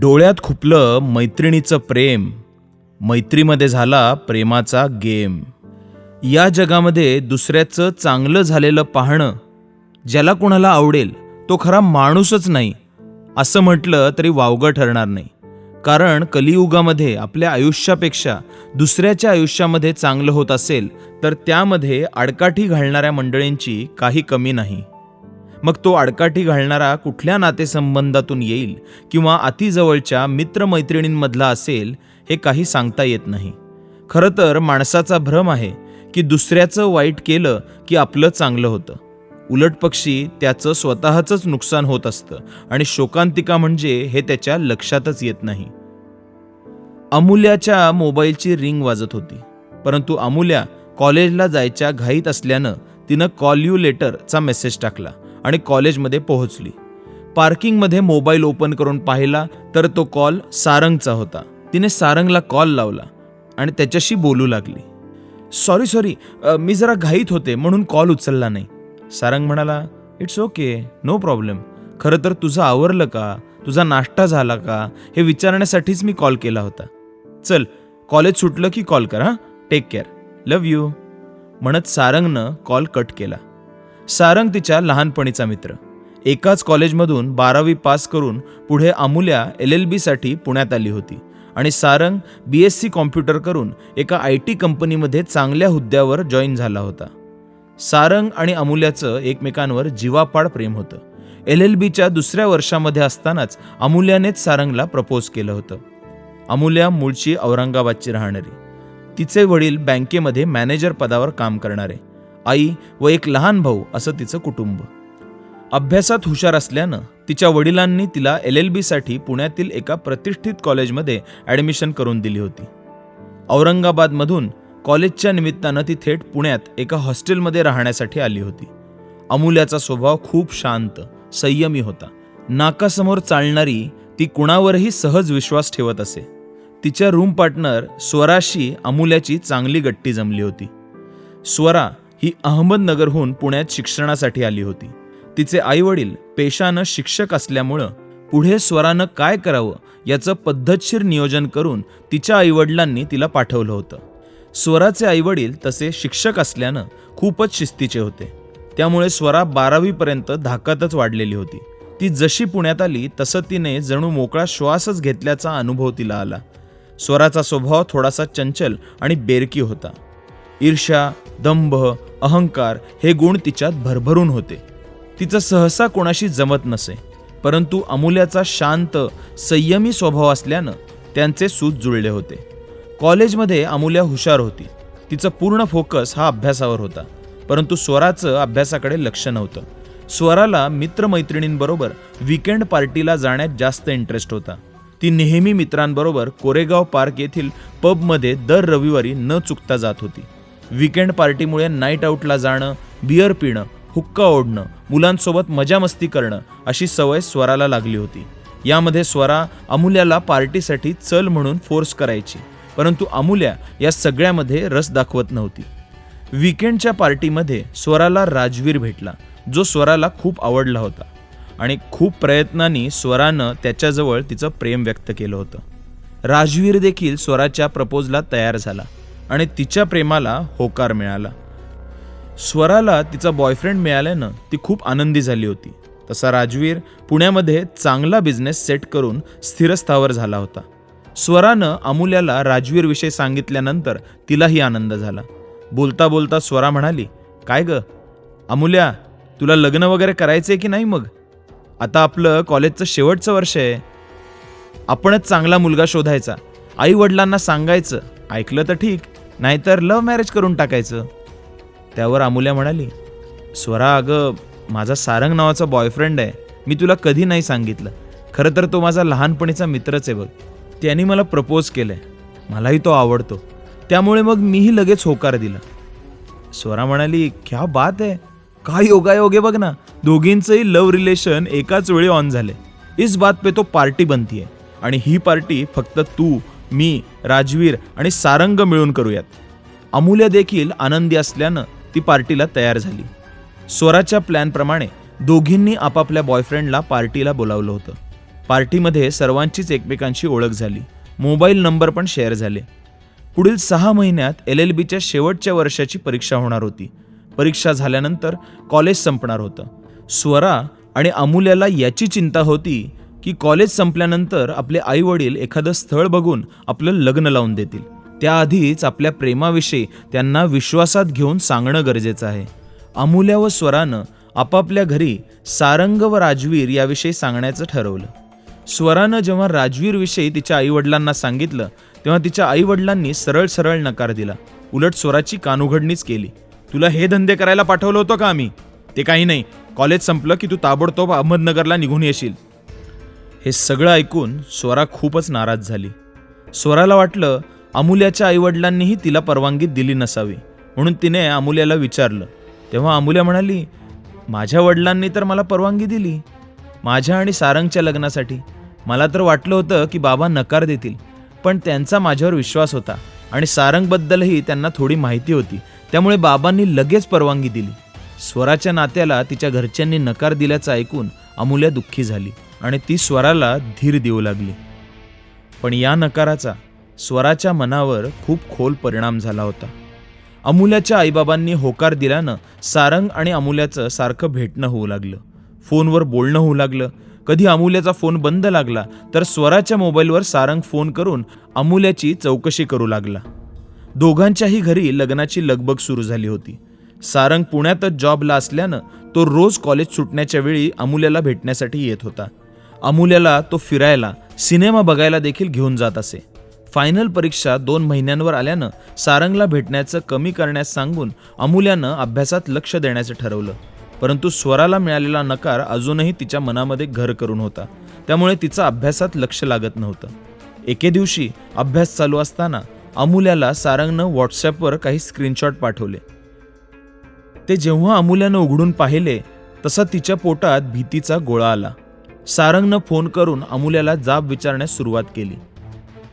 डोळ्यात खुपलं मैत्रिणीचं प्रेम मैत्रीमध्ये झाला प्रेमाचा गेम. या जगामध्ये दुसऱ्याचं चांगलं झालेलं पाहणं ज्याला कोणाला आवडेल तो खरा माणूसच नाही असं म्हटलं तरी वावगं ठरणार नाही. कारण कलियुगामध्ये आपल्या आयुष्यापेक्षा दुसऱ्याच्या आयुष्यामध्ये चांगलं होत असेल तर त्यामध्ये आडकाठी घालणाऱ्या मंडळींची काही कमी नाही. मग तो आडकाठी घालणारा कुठल्या नातेसंबंधातून येईल किंवा अतिजवळच्या मित्रमैत्रिणींमधला असेल हे काही सांगता येत नाही. खरं तर माणसाचा भ्रम आहे की दुसऱ्याचं वाईट केलं की आपलं चांगलं होतं. उलट पक्षी त्याचं स्वतःचंच नुकसान होत असतं आणि शोकांतिका म्हणजे हे त्याच्या लक्षातच येत नाही. अमूल्याच्या मोबाईलची रिंग वाजत होती. परंतु अमूल्या कॉलेजला जायच्या घाईत असल्यानं तिनं कॉल यू लेटरचा मेसेज टाकला. आणि कॉलेजमध्ये पोहोचली. पार्किंगमध्ये मोबाईल ओपन करून पाहिला तर तो कॉल सारंगचा होता. तिने सारंगला कॉल लावला आणि त्याच्याशी बोलू लागली. सॉरी सॉरी मी जरा घाईत होते म्हणून कॉल उचलला नाही. सारंग म्हणाला इट्स ओके नो प्रॉब्लेम. खरं तर तुझं आवरलं का? तुझा नाश्ता झाला का? हे विचारण्यासाठीच मी कॉल केला होता. चल कॉलेज सुटलं की कॉल कर हां? Take care. Love you. म्हणत सारंगनं कॉल कट केला. सारंग तिच्या लहानपणीचा मित्र. एकाच कॉलेजमधून बारावी पास करून पुढे अमूल्या एल एल बीसाठी पुण्यात आली होती आणि Sarang B S C computer करून एका आय टी कंपनीमध्ये चांगल्या हुद्द्यावर जॉईन झाला होता. सारंग आणि अमूल्याचं एकमेकांवर जीवापाड प्रेम होतं. एल एल बीच्या दुसऱ्या वर्षामध्ये असतानाच अमूल्यानेच सारंगला प्रपोज केलं होतं. अमूल्या मूळची औरंगाबादची राहणारी. तिचे वडील बँकेमध्ये मॅनेजर पदावर काम करणारे. आई व एक लहान भाऊ असं तिचं कुटुंब. अभ्यासात हुशार असल्यानं तिच्या वडिलांनी तिला एल एल बीसाठी पुण्यातील एका प्रतिष्ठित कॉलेजमध्ये ॲडमिशन करून दिली होती. औरंगाबादमधून कॉलेजच्या निमित्तानं ती थेट पुण्यात एका हॉस्टेलमध्ये राहण्यासाठी आली होती. अमूल्याचा स्वभाव खूप शांत संयमी होता. नाकासमोर चालणारी ती कुणावरही सहज विश्वास ठेवत असे. तिच्या रूम पार्टनर स्वराशी अमूल्याची चांगली गट्टी जमली होती. स्वरा ही अहमदनगरहून पुण्यात शिक्षणासाठी आली होती. तिचे आईवडील पेशानं शिक्षक असल्यामुळं पुढे स्वरानं काय करावं याचं पद्धतशीर नियोजन करून तिच्या आईवडिलांनी तिला पाठवलं होतं. स्वराचे आईवडील तसे शिक्षक असल्यानं खूपच शिस्तीचे होते. त्यामुळे स्वरा बारावीपर्यंत धाकातच वाढलेली होती. ती जशी पुण्यात आली तसं तिने जणू मोकळा श्वासच घेतल्याचा अनुभव तिला आला. स्वराचा स्वभाव थोडासा चंचल आणि बेरकी होता. ईर्ष्या दंभ अहंकार हे गुण तिच्यात भरभरून होते. तिचं सहसा कोणाशी जमत नसे परंतु अमूल्याचा शांत संयमी स्वभाव असल्यानं त्यांचे सूत जुळले होते. कॉलेजमध्ये अमूल्या हुशार होती. तिचं पूर्ण फोकस हा अभ्यासावर होता परंतु स्वराचं अभ्यासाकडे लक्ष नव्हतं. स्वराला मित्रमैत्रिणींबरोबर विकेंड पार्टीला जाण्यात जास्त इंटरेस्ट होता. ती नेहमी मित्रांबरोबर कोरेगाव पार्क येथील पबमध्ये दर रविवारी न चुकता जात होती. विकेंड पार्टीमुळे नाईट आऊटला जाणं बिअर पिणं हुक्का ओढणं मुलांसोबत मजामस्ती करणं अशी सवय स्वराला लागली होती. यामध्ये स्वरा अमूल्याला पार्टीसाठी चल म्हणून फोर्स करायची परंतु अमूल्या या सगळ्यामध्ये रस दाखवत नव्हती. विकेंडच्या पार्टीमध्ये स्वराला राजवीर भेटला जो स्वराला खूप आवडला होता आणि खूप प्रयत्नांनी स्वरानं त्याच्याजवळ तिचं प्रेम व्यक्त केलं होतं. राजवीर देखील स्वराच्या प्रपोजला तयार झाला. आणि तिच्या प्रेमाला होकार मिळाला. स्वराला तिचा बॉयफ्रेंड मिळाल्यानं ती खूप आनंदी झाली होती. तसा राजवीर पुण्यामध्ये चांगला बिझनेस सेट करून स्थिरस्थावर झाला होता. स्वरानं अमूल्याला राजवीरविषयी सांगितल्यानंतर तिलाही आनंद झाला. बोलता बोलता स्वरा म्हणाली काय ग? अमूल्या तुला लग्न वगैरे करायचं आहे की नाही मग? आता आपलं कॉलेजचं शेवटचं वर्ष आहे. आपणच चांगला मुलगा शोधायचा. आई वडिलांना सांगायचं. ऐकलं तर ठीक. नाहीतर लव्ह मॅरेज करून टाकायचं. त्यावर अमूल्या म्हणाली स्वरा अगं माझा सारंग नावाचा बॉयफ्रेंड आहे. मी तुला कधी नाही सांगितलं. खरं तर तो माझा लहानपणीचा मित्रच आहे बघ. त्याने मला प्रपोज केलंय. मलाही तो आवडतो. त्यामुळे मग मीही लगेच होकार दिला. स्वरा म्हणाली क्या बात आहे. काय योगायोग आहे बघ ना. दोघींचंही लव्ह रिलेशन एकाच वेळी ऑन झाले. इस बात पे तो पार्टी बनतीये. आणि ही पार्टी फक्त तू मी राजवीर आणि सारंग मिळून करूयात. अमूल्य देखील आनंदी असल्यानं ती पार्टीला तयार झाली. स्वराच्या प्लॅनप्रमाणे दोघींनी आपापल्या बॉयफ्रेंडला पार्टीला बोलावलं होतं. पार्टीमध्ये सर्वांचीच एकमेकांशी ओळख झाली. मोबाईल नंबर पण शेअर झाले. पुढील सहा महिन्यात एल एल बीच्या शेवटच्या वर्षाची परीक्षा होणार होती. परीक्षा झाल्यानंतर कॉलेज संपणार होतं. स्वरा आणि अमूल्याला याची चिंता होती की कॉलेज संपल्यानंतर आपले आई वडील एखादं स्थळ बघून आपलं लग्न लावून देतील. त्याआधीच आपल्या प्रेमाविषयी त्यांना विश्वासात घेऊन सांगणं गरजेचं आहे. अमूल्या व स्वरानं आपापल्या घरी सारंग व राजवीर याविषयी सांगण्याचं ठरवलं. स्वरानं जेव्हा राजवीरविषयी तिच्या आईवडिलांना सांगितलं तेव्हा तिच्या आईवडिलांनी सरळ सरळ नकार दिला. उलट स्वराची कानुघडणीच केली. तुला हे धंदे करायला पाठवलं होतं का आम्ही? ते काही नाही. कॉलेज संपलं की तू ताबडतोब अहमदनगरला निघून येशील. हे सगळं ऐकून स्वरा खूपच नाराज झाली. स्वराला वाटलं अमूल्याच्या आईवडिलांनीही तिला परवानगी दिली नसावी म्हणून तिने अमूल्याला विचारलं. तेव्हा अमूल्या म्हणाली माझ्या वडिलांनी तर मला परवानगी दिली. माझ्या आणि सारंगच्या लग्नासाठी. मला तर वाटलं होतं की बाबा नकार देतील पण त्यांचा माझ्यावर विश्वास होता आणि सारंगबद्दलही त्यांना थोडी माहिती होती. त्यामुळे बाबांनी लगेच परवानगी दिली. स्वराच्या नात्याला तिच्या घरच्यांनी नकार दिल्याचं ऐकून अमूल्या दुःखी झाली. आणि ती स्वराला धीर देऊ लागली. पण या नकाराचा स्वराच्या मनावर खूप खोल परिणाम झाला होता. अमूल्याच्या आईबाबांनी होकार दिल्यानं सारंग आणि अमूल्याचं सारखं भेटणं होऊ लागलं. फोनवर बोलणं होऊ लागलं. कधी अमूल्याचा फोन बंद लागला तर स्वराच्या मोबाईलवर सारंग फोन करून अमूल्याची चौकशी करू लागला. दोघांच्याही घरी लग्नाची लगबग सुरू झाली होती. सारंग पुण्यातच जॉबला असल्यानं तो रोज कॉलेज सुटण्याच्या वेळी अमूल्याला भेटण्यासाठी येत होता. अमूल्याला तो फिरायला सिनेमा बघायला देखील घेऊन जात असे. फायनल परीक्षा दोन महिन्यांवर आल्यानं सारंगला भेटण्याचं कमी करण्यास सांगून अमूल्यानं अभ्यासात लक्ष देण्याचं ठरवलं. परंतु स्वराला मिळालेला नकार अजूनही तिच्या मनामध्ये घर करून होता. त्यामुळे तिचा अभ्यासात लक्ष लागत नव्हतं. एके दिवशी अभ्यास चालू असताना अमूल्याला सारंगनं व्हॉट्सॲपवर काही स्क्रीनशॉट पाठवले. ते जेव्हा अमूल्यानं उघडून पाहिले तसा तिच्या पोटात भीतीचा गोळा आला. सारंगनं फोन करून अमूल्याला जाब विचारण्यास सुरुवात केली.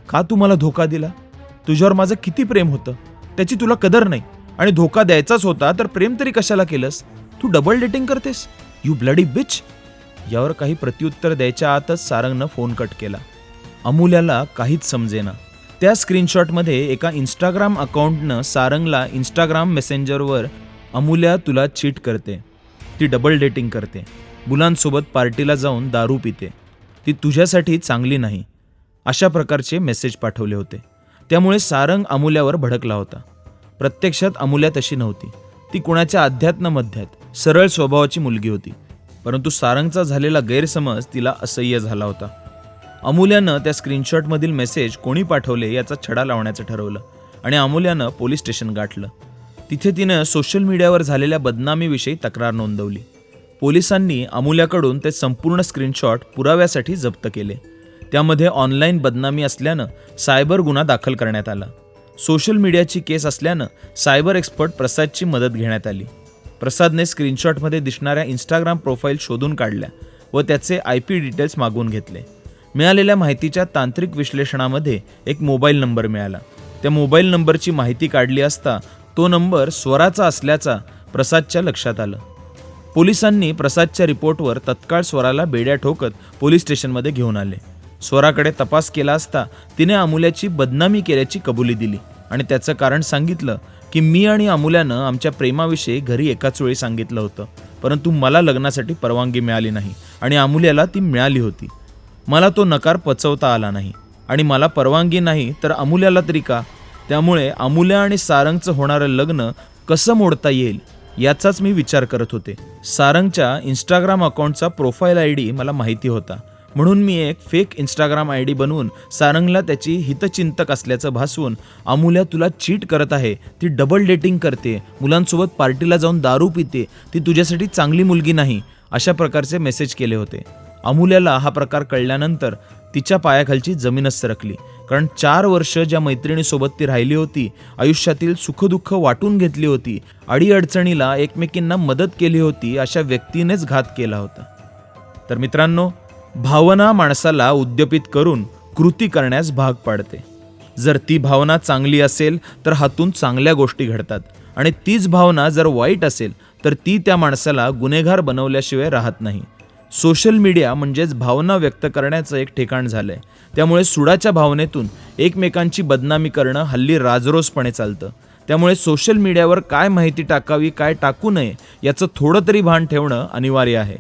का तू मला धोका दिला? तुझ्यावर माझं किती प्रेम होतं? त्याची तुला कदर नाही. आणि धोका द्यायचाच होता तर प्रेम तरी कशाला केलंस? तू डबल डेटिंग करतेस? यू ब्लडी बिच यावर काही प्रत्युत्तर द्यायच्या आतच सारंगनं फोन कट केला. अमूल्याला काहीच समजेना. त्या स्क्रीनशॉटमध्ये एका इंस्टाग्राम अकाउंटनं सारंगला इंस्टाग्राम मेसेंजरवर अमूल्या तुला चीट करते. ती डबल डेटिंग करते. मुलांसोबत पार्टीला जाऊन दारू पिते. ती तुझ्यासाठी चांगली नाही. अशा प्रकारचे मेसेज पाठवले होते. त्यामुळे सारंग अमूल्यावर भडकला होता. प्रत्यक्षात अमूल्या तशी नव्हती. ती कुणाच्या अध्यात्म मध्यात सरळ स्वभावाची मुलगी होती. परंतु सारंगचा झालेला गैरसमज तिला असह्य झाला होता. अमूल्यानं त्या स्क्रीनशॉटमधील मेसेज कोणी पाठवले याचा छडा लावण्याचं ठरवलं आणि अमूल्यानं पोलीस स्टेशन गाठलं. तिथे तिनं सोशल मीडियावर झालेल्या बदनामीविषयी तक्रार नोंदवली. पोलिसांनी अमूल्याकडून ते संपूर्ण स्क्रीनशॉट पुराव्यासाठी जप्त केले. त्यामध्ये ऑनलाईन बदनामी असल्यानं सायबर गुन्हा दाखल करण्यात आला. सोशल मीडियाची केस असल्यानं सायबर एक्सपर्ट प्रसादची मदत घेण्यात आली. प्रसादने स्क्रीनशॉटमध्ये दिसणाऱ्या इंस्टाग्राम प्रोफाईल शोधून काढल्या व त्याचे आय पी डिटेल्स मागून घेतले. मिळालेल्या माहितीच्या तांत्रिक विश्लेषणामध्ये एक मोबाईल नंबर मिळाला. त्या मोबाईल नंबरची माहिती काढली असता तो नंबर स्वराचा असल्याचा प्रसादच्या लक्षात आलं. पोलिसांनी प्रसादच्या रिपोर्टवर तत्काळ स्वराला बेड्या ठोकत पोलीस स्टेशनमध्ये घेऊन आले. स्वराकडे तपास केला असता तिने अमूल्याची बदनामी केल्याची कबुली दिली आणि त्याचं कारण सांगितलं की मी आणि अमूल्यानं आमच्या प्रेमाविषयी घरी एकाच वेळी सांगितलं होतं. परंतु मला लग्नासाठी परवानगी मिळाली नाही आणि अमूल्याला ती मिळाली होती. मला तो नकार पचवता आला नाही आणि मला परवानगी नाही तर अमूल्याला तरी का? त्यामुळे अमुल्या आणि सारंगचं होणारं लग्न कसं मोडता येईल याचाच मी विचार करत होते. सारंगच्या इंस्टाग्राम अकाउंटचा प्रोफाईल आय डी मला माहिती होता. म्हणून मी एक फेक इंस्टाग्राम आय डी बनवून सारंगला त्याची हितचिंतक असल्याचं भासवून अमुल्या तुला चीट करत आहे ती डबल डेटिंग करते मुलांसोबत पार्टीला जाऊन दारू पिते ती तुझ्यासाठी चांगली मुलगी नाही अशा प्रकारचे मेसेज केले होते. अमूल्याला हा प्रकार कळल्यानंतर तिच्या पायाखालची जमीनच सरकली. कारण चार वर्ष ज्या मैत्रिणीसोबत ती राहिली होती आयुष्यातील सुखदुःख वाटून घेतली होती अडीअडचणीला एकमेकींना मदत केली होती अशा व्यक्तीनेच घात केला होता. तर मित्रांनो भावना माणसाला उद्यपित करून कृती करण्यास भाग पाडते. जर ती भावना चांगली असेल तर हातून चांगल्या गोष्टी घडतात. आणि तीच भावना जर वाईट असेल तर ती त्या माणसाला गुन्हेगार बनवल्याशिवाय राहत नाही. सोशल मीडिया म्हणजेच भावना व्यक्त करण्याचं एक ठिकाण झालं आहे त्यामुळे सुडाच्या भावनेतून एकमेकांची बदनामी करणं हल्ली राजरोसपणे चालतं. त्यामुळे सोशल मीडियावर काय माहिती टाकावी काय टाकू नये याचं थोडं तरी भान ठेवणं अनिवार्य आहे.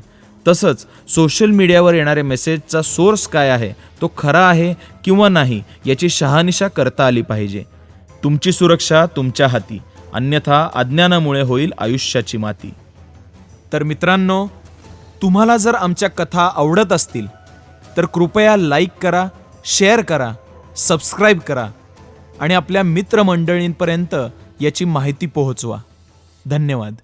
तसंच सोशल मीडियावर येणाऱ्या मेसेजचा सोर्स काय आहे तो खरा आहे किंवा नाही याची शहानिशा करता आली पाहिजे. तुमची सुरक्षा तुमच्या हाती. अन्यथा अज्ञानामुळे होईल आयुष्याची माती. तर मित्रांनो तुम्हाला जर आमच्या कथा आवडत असतील तर कृपया लाईक करा शेअर करा सबस्क्राईब करा आणि आपल्या मित्रमंडळींपर्यंत याची माहिती पोहोचवा. धन्यवाद.